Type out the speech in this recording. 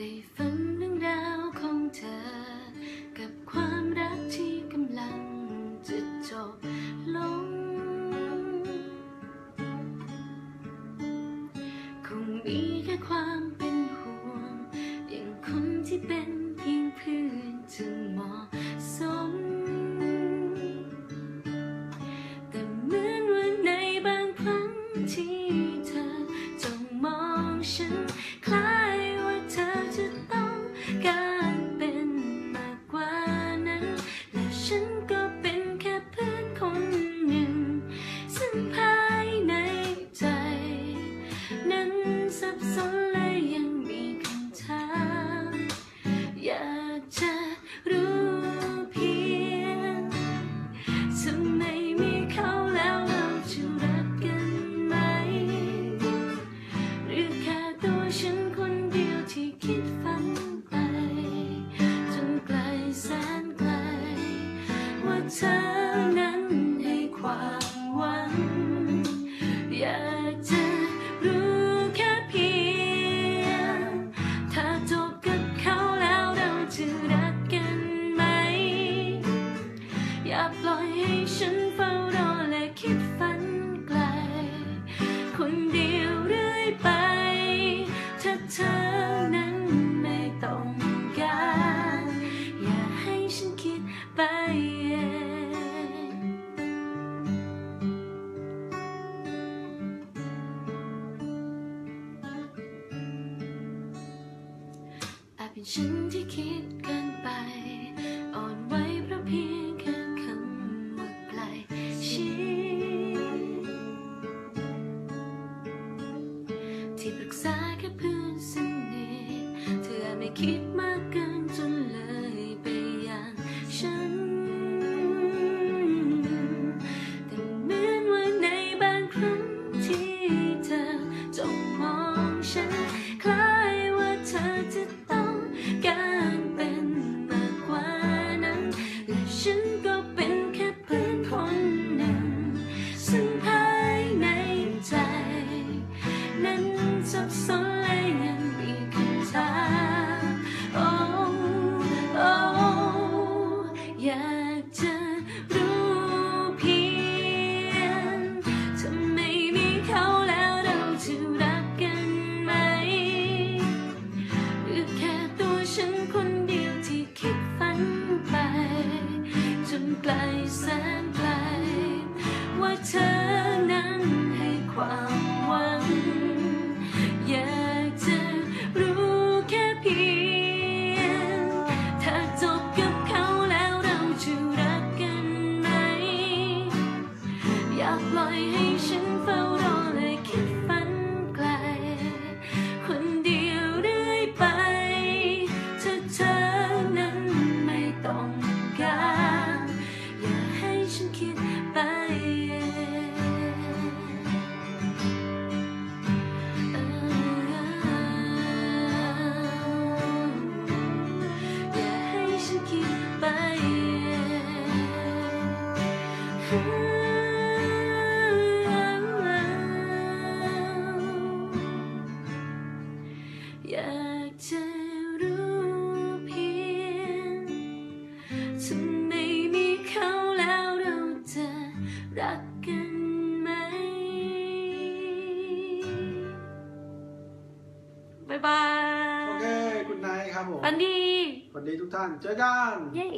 ได้ฟังเรื่องราวของเธอ กับความรักที่กำลังจะจบลง คงมีแค่ความ to. ไปเองอาจเป็นฉันที่คิดเกินไป อ่อนไหวเพราะเพียงแค่คำว่าไกลชิดที่ปรึกษาแค่เพื่อนสนิทเธออาจไม่คิดมากเกินจนเลยไปอย่างฉัน ก็เป็น เธอนั้นให้ความหวัง อยากจะรู้แค่เพียง ถ้าจบกับเขาแล้วเราจะรักกันไหม อยากปล่อยให้ฉันเฝ้ารอ อยากจะรู้เพียงถ้าไม่มีเขาแล้วเราจะรักกันไหมบ๊ายบาย โอเค คุณนายครับผมปันดีสวัสดีทุกท่าน เจอกัน เย้